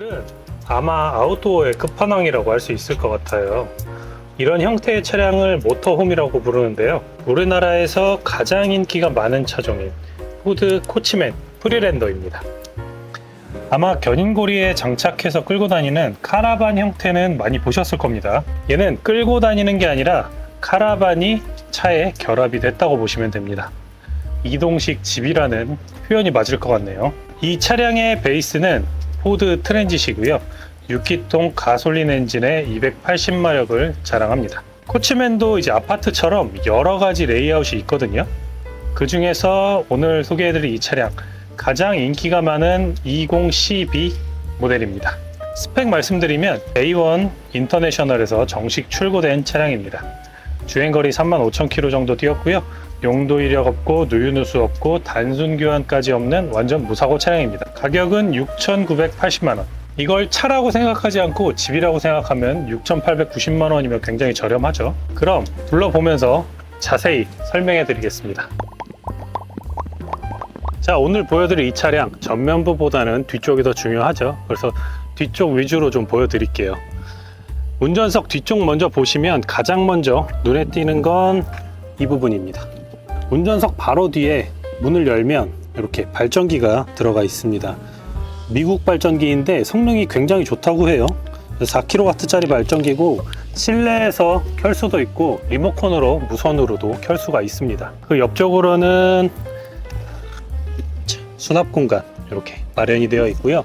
오늘은 아마 아웃도어의 끝판왕이라고 할 수 있을 것 같아요. 이런 형태의 차량을 모터홈이라고 부르는데요. 우리나라에서 가장 인기가 많은 차종인 포드 코치맨 프리랜더입니다. 아마 견인고리에 장착해서 끌고 다니는 카라반 형태는 많이 보셨을 겁니다. 얘는 끌고 다니는 게 아니라 카라반이 차에 결합이 됐다고 보시면 됩니다. 이동식 집이라는 표현이 맞을 것 같네요. 이 차량의 베이스는 포드 트랜짓이고요. 6기통 가솔린 엔진의 280마력을 자랑합니다. 코치맨도 이제 아파트처럼 여러 가지 레이아웃이 있거든요. 그 중에서 오늘 소개해드릴 이 차량 가장 인기가 많은 20CB 모델입니다. 스펙 말씀드리면 A1 인터내셔널에서 정식 출고된 차량입니다. 주행거리 35,000km 정도 뛰었고요. 용도 이력 없고 누유누수 없고 단순 교환까지 없는 완전 무사고 차량입니다. 가격은 6,980만 원. 이걸 차라고 생각하지 않고 집이라고 생각하면 6,890만 원이면 굉장히 저렴하죠. 그럼 둘러보면서 자세히 설명해 드리겠습니다. 자, 오늘 보여드릴 이 차량 전면부보다는 뒤쪽이 더 중요하죠. 그래서 뒤쪽 위주로 좀 보여드릴게요. 운전석 뒤쪽 먼저 보시면 가장 먼저 눈에 띄는 건 이 부분입니다. 운전석 바로 뒤에 문을 열면 이렇게 발전기가 들어가 있습니다. 미국 발전기인데 성능이 굉장히 좋다고 해요. 4kW짜리 발전기고 실내에서 켤 수도 있고 리모컨으로 무선으로도 켤 수가 있습니다. 그 옆쪽으로는 수납 공간 이렇게 마련이 되어 있고요.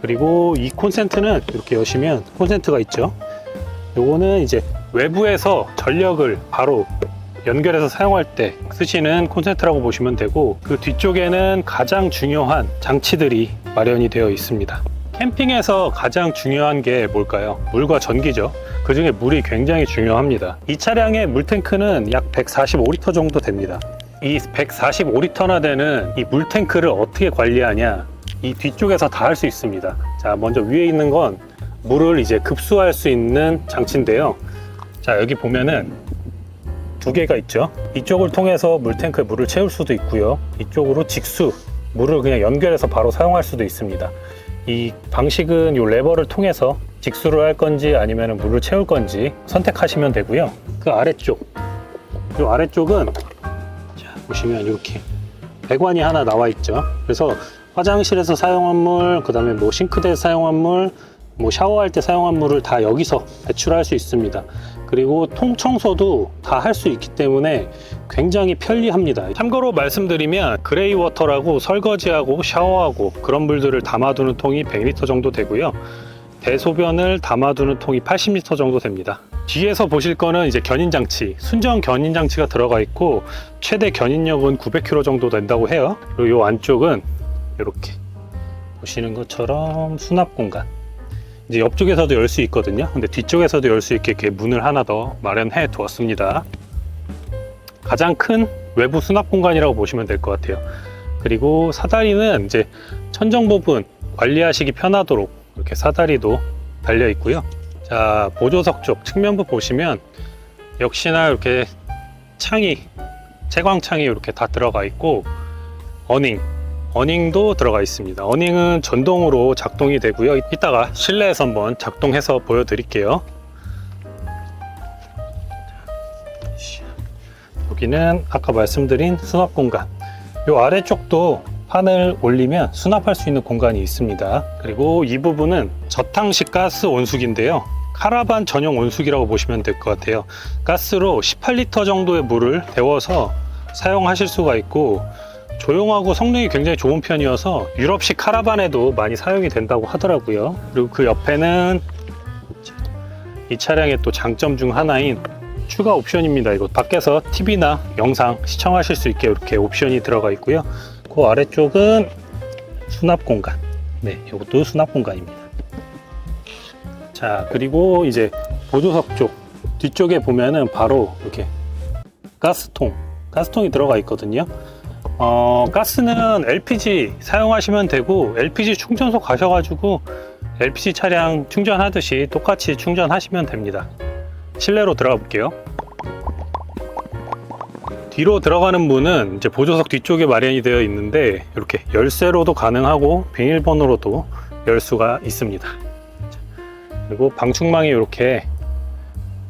그리고 이 콘센트는 이렇게 여시면 콘센트가 있죠. 요거는 이제 외부에서 전력을 바로 연결해서 사용할 때 쓰시는 콘센트라고 보시면 되고 그 뒤쪽에는 가장 중요한 장치들이 마련이 되어 있습니다. 캠핑에서 가장 중요한 게 뭘까요? 물과 전기죠. 그 중에 물이 굉장히 중요합니다. 이 차량의 물탱크는 약 145리터 정도 됩니다. 이 145리터나 되는 이 물탱크를 어떻게 관리하냐? 이 뒤쪽에서 다 할 수 있습니다. 자, 먼저 위에 있는 건 물을 이제 급수할 수 있는 장치인데요. 자, 여기 보면은 두 개가 있죠. 이쪽을 통해서 물탱크에 물을 채울 수도 있고요. 이쪽으로 직수, 물을 그냥 연결해서 바로 사용할 수도 있습니다. 이 방식은 이 레버를 통해서 직수를 할 건지 아니면 물을 채울 건지 선택하시면 되고요. 그 아래쪽, 이 아래쪽은 자, 보시면 이렇게 배관이 하나 나와 있죠. 그래서 화장실에서 사용한 물, 그 다음에 뭐 싱크대에서 사용한 물, 뭐 샤워할 때 사용한 물을 다 여기서 배출할 수 있습니다. 그리고 통청소도 다 할 수 있기 때문에 굉장히 편리합니다. 참고로 말씀드리면 그레이 워터라고 설거지하고 샤워하고 그런 물들을 담아두는 통이 100리터 정도 되고요. 대소변을 담아두는 통이 80리터 정도 됩니다. 뒤에서 보실 거는 이제 견인 장치, 순정 견인 장치가 들어가 있고 최대 견인력은 900km 정도 된다고 해요. 그리고 이 안쪽은 이렇게 보시는 것처럼 수납 공간. 이제 옆쪽에서도 열 수 있거든요. 근데 뒤쪽에서도 열 수 있게 이렇게 문을 하나 더 마련해 두었습니다. 가장 큰 외부 수납 공간이라고 보시면 될 것 같아요. 그리고 사다리는 이제 천정 부분 관리하시기 편하도록 이렇게 사다리도 달려 있고요. 자, 보조석 쪽 측면부 보시면 역시나 이렇게 창이 채광창이 이렇게 다 들어가 있고 어닝 어닝도 들어가 있습니다. 어닝은 전동으로 작동이 되고요. 이따가 실내에서 한번 작동해서 보여드릴게요. 여기는 아까 말씀드린 수납 공간. 이 아래쪽도 판을 올리면 수납할 수 있는 공간이 있습니다. 그리고 이 부분은 저탕식 가스 온수기인데요. 카라반 전용 온수기라고 보시면 될 것 같아요. 가스로 18리터 정도의 물을 데워서 사용하실 수가 있고 조용하고 성능이 굉장히 좋은 편이어서 유럽식 카라반에도 많이 사용이 된다고 하더라고요. 그리고 그 옆에는 이 차량의 또 장점 중 하나인 추가 옵션입니다. 이거 밖에서 TV나 영상 시청하실 수 있게 이렇게 옵션이 들어가 있고요. 그 아래쪽은 수납 공간. 네, 이것도 수납 공간입니다. 자, 그리고 이제 보조석 쪽 뒤쪽에 보면은 바로 이렇게 가스통, 가스통이 들어가 있거든요. 어, 가스는 LPG 사용하시면 되고 LPG 충전소 가셔가지고 LPG 차량 충전하듯이 똑같이 충전하시면 됩니다. 실내로 들어가 볼게요. 뒤로 들어가는 문은 이제 보조석 뒤쪽에 마련이 되어 있는데 이렇게 열쇠로도 가능하고 비밀번호로도 열 수가 있습니다. 자, 그리고 방충망이 이렇게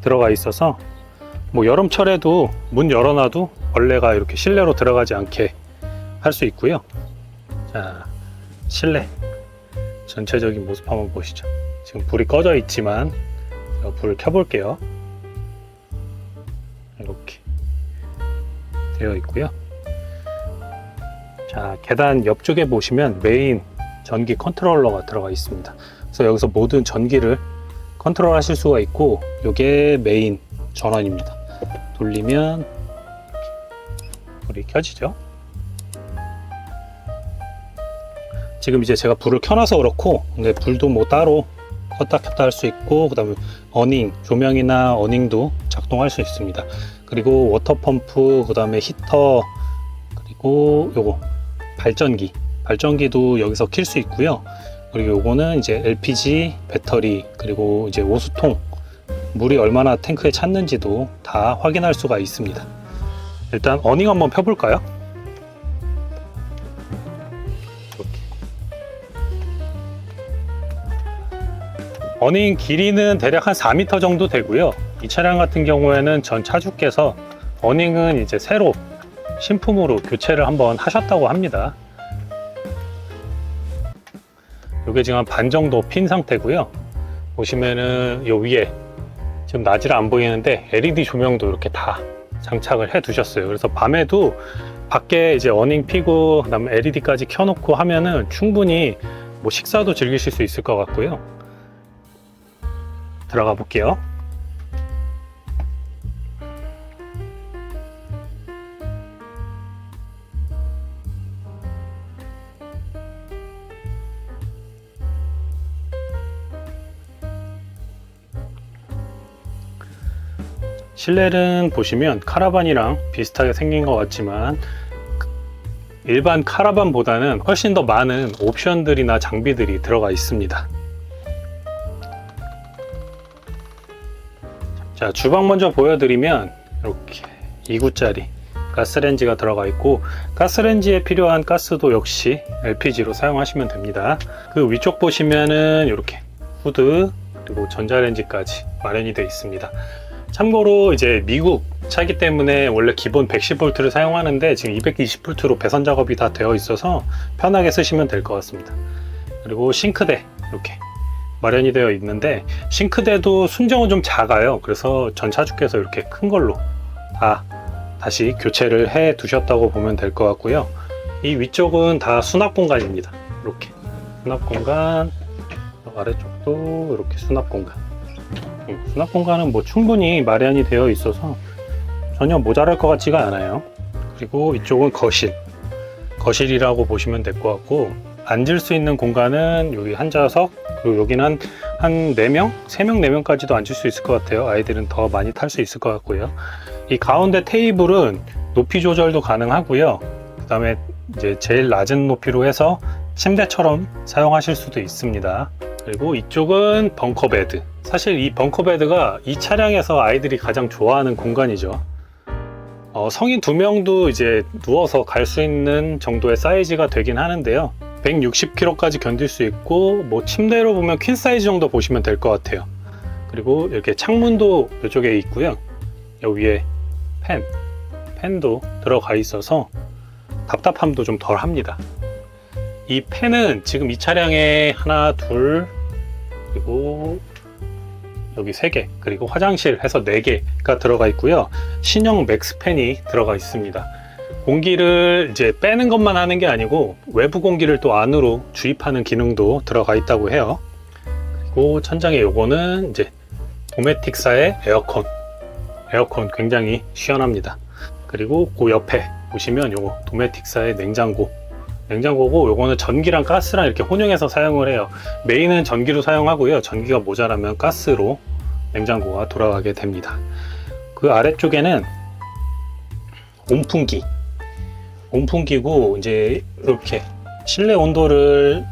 들어가 있어서 뭐 여름철에도 문 열어놔도 벌레가 이렇게 실내로 들어가지 않게 할 수 있고요. 자, 실내 전체적인 모습 한번 보시죠. 지금 불이 꺼져 있지만 불을 켜볼게요. 이렇게 되어 있고요. 자, 계단 옆쪽에 보시면 메인 전기 컨트롤러가 들어가 있습니다. 그래서 여기서 모든 전기를 컨트롤 하실 수가 있고, 이게 메인 전원입니다. 돌리면 불이 켜지죠. 지금 이제 제가 불을 켜놔서 그렇고, 근데 불도 뭐 따로 껐다 켰다 할 수 있고, 그 다음에 어닝, 조명이나 어닝도 작동할 수 있습니다. 그리고 워터펌프, 그 다음에 히터, 그리고 요거 발전기, 발전기도 여기서 킬 수 있고요. 그리고 요거는 이제 LPG, 배터리, 그리고 이제 오수통, 물이 얼마나 탱크에 찼는지도 다 확인할 수가 있습니다. 일단 어닝 한번 펴볼까요? 이렇게. 어닝 길이는 대략 한 4m 정도 되고요. 이 차량 같은 경우에는 전 차주께서 어닝은 이제 새로 신품으로 교체를 한번 하셨다고 합니다. 이게 지금 한 반 정도 핀 상태고요. 보시면은 요 위에 지금 낮이라 안 보이는데 LED 조명도 이렇게 다 장착을 해 두셨어요. 그래서 밤에도 밖에 이제 어닝 피고 그다음에 LED까지 켜놓고 하면은 충분히 뭐 식사도 즐기실 수 있을 것 같고요. 들어가 볼게요. 실내는 보시면 카라반이랑 비슷하게 생긴 것 같지만 일반 카라반보다는 훨씬 더 많은 옵션들이나 장비들이 들어가 있습니다. 자, 주방 먼저 보여드리면 이렇게 2구짜리 가스렌지가 들어가 있고 가스렌지에 필요한 가스도 역시 LPG로 사용하시면 됩니다. 그 위쪽 보시면은 이렇게 후드 그리고 전자레인지까지 마련이 되어 있습니다. 참고로 이제 미국 차기 때문에 원래 기본 110V를 사용하는데 지금 220V로 배선 작업이 다 되어 있어서 편하게 쓰시면 될 것 같습니다. 그리고 싱크대 이렇게 마련이 되어 있는데 싱크대도 순정은 좀 작아요. 그래서 전 차주께서 이렇게 큰 걸로 다 다시 교체를 해 두셨다고 보면 될 것 같고요. 이 위쪽은 다 수납 공간입니다. 이렇게 수납 공간 아래쪽도 이렇게 수납 공간 음, 수납 공간은 뭐 충분히 마련이 되어 있어서 전혀 모자랄 것 같지가 않아요. 그리고 이쪽은 거실. 거실이라고 보시면 될 것 같고, 앉을 수 있는 공간은 여기 한 좌석, 그리고 여기는 한, 한 4명? 3명, 4명까지도 앉을 수 있을 것 같아요. 아이들은 더 많이 탈 수 있을 것 같고요. 이 가운데 테이블은 높이 조절도 가능하고요. 그 다음에 이제 제일 낮은 높이로 해서 침대처럼 사용하실 수도 있습니다. 그리고 이쪽은 벙커 베드. 사실 이 벙커 베드가 이 차량에서 아이들이 가장 좋아하는 공간이죠. 어, 성인 두 명도 이제 누워서 갈 수 있는 정도의 사이즈가 되긴 하는데요. 160kg까지 견딜 수 있고, 뭐 침대로 보면 퀸 사이즈 정도 보시면 될 것 같아요. 그리고 이렇게 창문도 이쪽에 있고요. 여기 위에 팬, 팬도 들어가 있어서 답답함도 좀 덜 합니다. 이 팬은 지금 이 차량에 하나, 둘, 그리고 여기 세 개, 그리고 화장실 해서 네 개가 들어가 있고요. 신형 맥스 팬이 들어가 있습니다. 공기를 이제 빼는 것만 하는 게 아니고 외부 공기를 또 안으로 주입하는 기능도 들어가 있다고 해요. 그리고 천장에 요거는 이제 도메틱사의 에어컨. 에어컨 굉장히 시원합니다. 그리고 그 옆에 보시면 요거 도메틱사의 냉장고. 냉장고고 요거는 전기랑 가스랑 이렇게 혼용해서 사용을 해요. 메인은 전기로 사용하고요. 전기가 모자라면 가스로 냉장고가 돌아가게 됩니다. 그 아래쪽에는 온풍기. 온풍기고 이제 이렇게 실내 온도를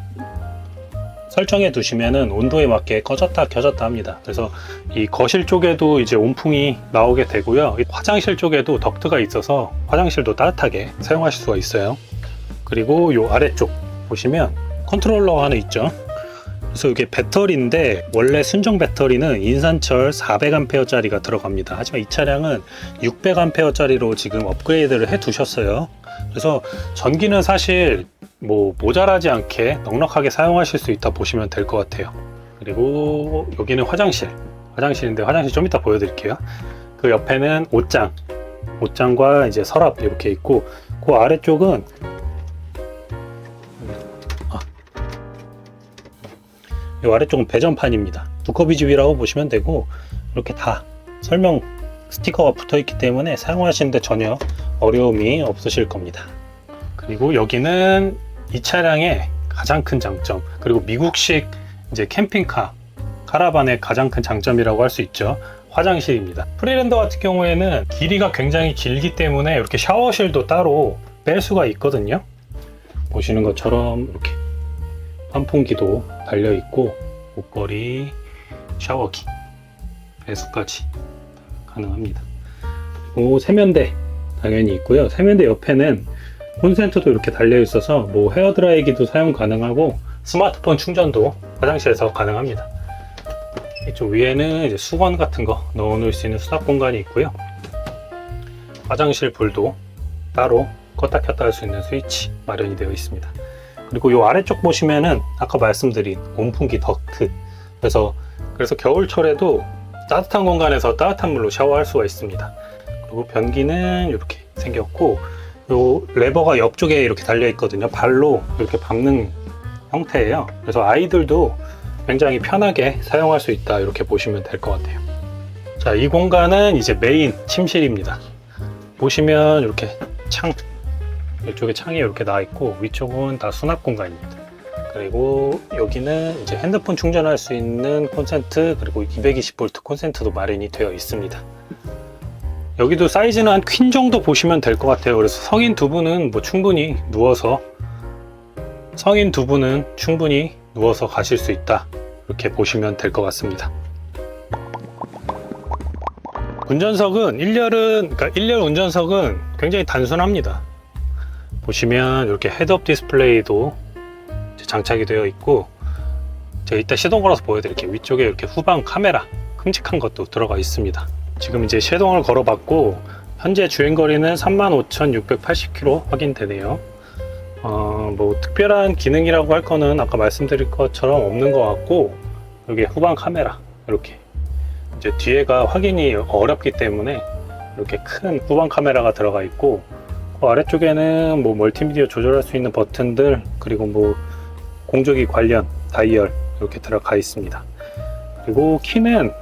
설정해 두시면은 온도에 맞게 꺼졌다 켜졌다 합니다. 그래서 이 거실 쪽에도 이제 온풍이 나오게 되고요. 이 화장실 쪽에도 덕트가 있어서 화장실도 따뜻하게 사용하실 수가 있어요. 그리고 요 아래쪽 보시면 컨트롤러가 하나 있죠. 그래서 이게 배터리인데 원래 순정 배터리는 인산철 400A짜리가 들어갑니다. 하지만 이 차량은 600A짜리로 지금 업그레이드를 해 두셨어요. 그래서 전기는 사실 뭐 모자라지 않게 넉넉하게 사용하실 수 있다 보시면 될 것 같아요. 그리고 여기는 화장실. 화장실인데 화장실 좀 이따 보여드릴게요. 그 옆에는 옷장. 옷장과 이제 서랍 이렇게 있고 그 아래쪽은 이 아래쪽은 배전판입니다. 두꺼비집이라고 보시면 되고 이렇게 다 설명 스티커가 붙어 있기 때문에 사용하시는데 전혀 어려움이 없으실 겁니다. 그리고 여기는 이 차량의 가장 큰 장점 그리고 미국식 이제 캠핑카 카라반의 가장 큰 장점이라고 할 수 있죠. 화장실입니다. 프리랜더 같은 경우에는 길이가 굉장히 길기 때문에 이렇게 샤워실도 따로 뺄 수가 있거든요. 보시는 것처럼 이렇게 환풍기도 달려 있고 옷걸이, 샤워기, 배수까지 가능합니다. 그리고 세면대 당연히 있고요. 세면대 옆에는 콘센트도 이렇게 달려 있어서 뭐 헤어드라이기도 사용 가능하고 스마트폰 충전도 화장실에서 가능합니다. 이쪽 위에는 이제 수건 같은 거 넣어 놓을 수 있는 수납 공간이 있고요. 화장실 불도 따로 껐다 켰다 할 수 있는 스위치 마련이 되어 있습니다. 그리고 이 아래쪽 보시면은 아까 말씀드린 온풍기 덕트 그래서 그래서 겨울철에도 따뜻한 공간에서 따뜻한 물로 샤워할 수가 있습니다. 그리고 변기는 이렇게 생겼고 요 레버가 옆쪽에 이렇게 달려 있거든요. 발로 이렇게 밟는 형태예요. 그래서 아이들도 굉장히 편하게 사용할 수 있다 이렇게 보시면 될 것 같아요. 자, 이 공간은 이제 메인 침실입니다. 보시면 이렇게 창 이쪽에 창이 이렇게 나와 있고 위쪽은 다 수납 공간입니다. 그리고 여기는 이제 핸드폰 충전할 수 있는 콘센트 그리고 220V 콘센트도 마련이 되어 있습니다. 여기도 사이즈는 한 퀸 정도 보시면 될 것 같아요. 그래서 성인 두 분은 뭐 충분히 누워서 성인 두 분은 충분히 누워서 가실 수 있다. 이렇게 보시면 될 것 같습니다. 운전석은 1열은 그러니까 1열 운전석은 굉장히 단순합니다. 보시면 이렇게 헤드업 디스플레이도 장착이 되어 있고 제가 이따 시동 걸어서 보여드릴게요. 위쪽에 이렇게 후방 카메라 큼직한 것도 들어가 있습니다. 지금 이제 시동을 걸어봤고 현재 주행거리는 35,680km 확인되네요. 어, 뭐 특별한 기능이라고 할 거는 아까 말씀드릴 것처럼 없는 것 같고 여기 후방 카메라 이렇게 이제 뒤에가 확인이 어렵기 때문에 이렇게 큰 후방 카메라가 들어가 있고 그 아래쪽에는 뭐 멀티미디어 조절할 수 있는 버튼들 그리고 뭐 공조기 관련 다이얼 이렇게 들어가 있습니다. 그리고 키는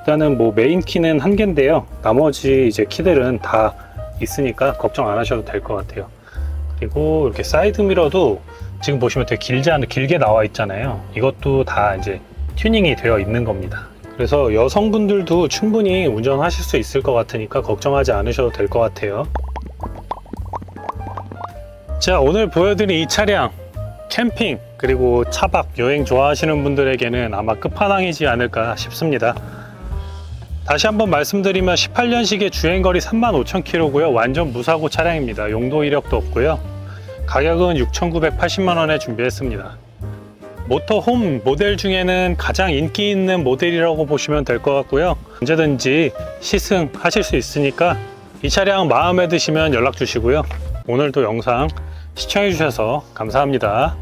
일단은 뭐 메인 키는 한 개인데요. 나머지 이제 키들은 다 있으니까 걱정 안 하셔도 될 것 같아요. 그리고 이렇게 사이드 미러도 지금 보시면 되게 길지 않은 길게 나와 있잖아요. 이것도 다 이제 튜닝이 되어 있는 겁니다. 그래서 여성분들도 충분히 운전하실 수 있을 것 같으니까 걱정하지 않으셔도 될 것 같아요. 자, 오늘 보여드린 이 차량 캠핑 그리고 차박 여행 좋아하시는 분들에게는 아마 끝판왕이지 않을까 싶습니다. 다시 한번 말씀드리면 18년식의 주행거리 35,000km고요. 완전 무사고 차량입니다. 용도 이력도 없고요. 가격은 6,980만 원에 준비했습니다. 모터 홈 모델 중에는 가장 인기 있는 모델이라고 보시면 될 것 같고요. 언제든지 시승 하실 수 있으니까 이 차량 마음에 드시면 연락 주시고요. 오늘도 영상 시청해 주셔서 감사합니다.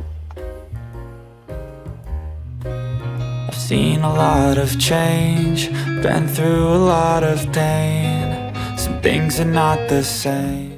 I've seen a lot of change, been through a lot of pain. Some things are not the same.